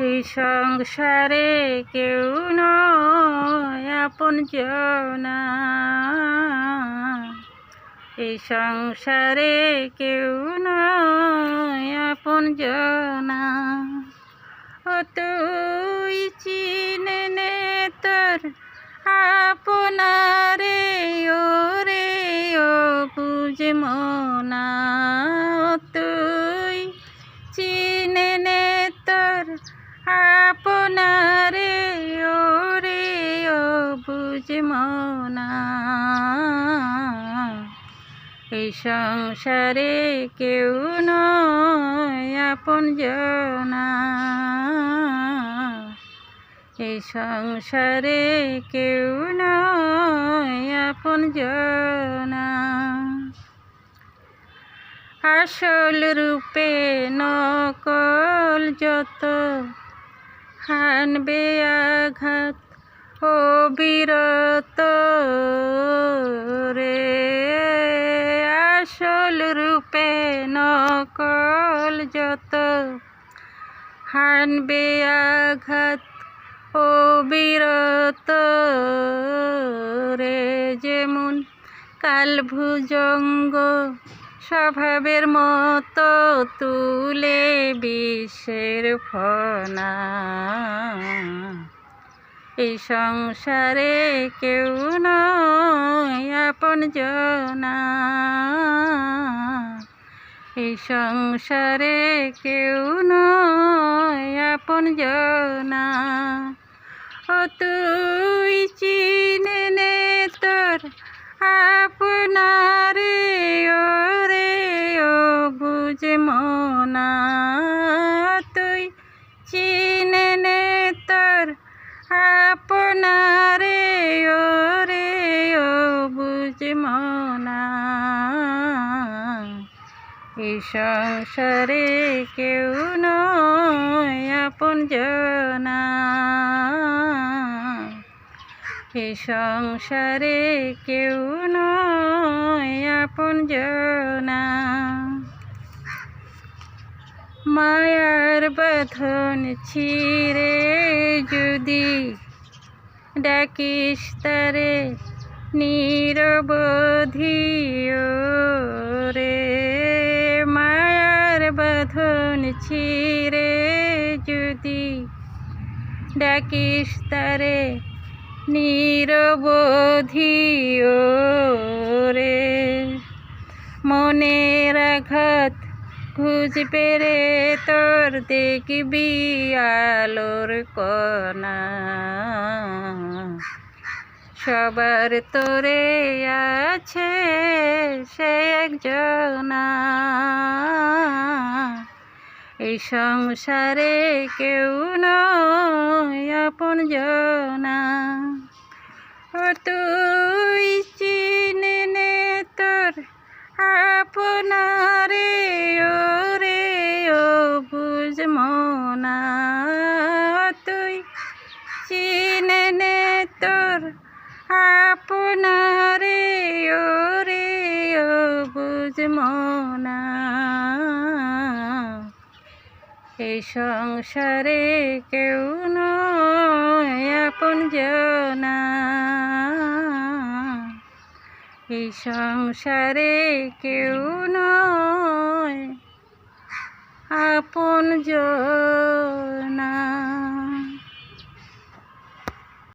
এই সংসারে কেউ নয় আপন জনা। এই সংসারে কেউ নয় আপন ও তুই চিনে নে তোর আপনারে ও রে ও বুঝ আপনারে ও রে ও বুঝ মনা। এই সংসারে কেউ নয় আপন জনা। এই সংসারে কেউ নয় আপন জনা। আসল রূপে নকল যত হানবে আঘাত ও বিরত রে। আসল রূপে নকল যত হানবে আঘাত ও বিরত রে। যেমন কাল ভুজঙ্গ স্বভাবের মতো তুলে বিশ্বের ফনা। এই সংসারে কেউ নয় আপন জনা। এই সংসারে কেউ নয় আপন জনা। এই সংসারে কেউ নয় আপন জনা। এই সংসারে কেউ নয় আপন জনা। মায়ার বাঁধন ছিঁড়ে যদি ডাকিস তারে, নিরবধি রে ছিঁড়ে যদি ডাকিস তারে নিরবধি রে মনের আঘাত খুঁজবে রে, তোর দেখবি আলোর কণা। সবার তোরে আছে সে একজনা। এই সংসারে কেউ নয় আপন জনা। তুই চিনে নে তোর আপনারে ও রে ও বুঝ মনা। তুই চিনে নে তোর আপনারে এই সংসারে কেউ নয় আপন জনা এই সংসারে কেউ নয় আপন জন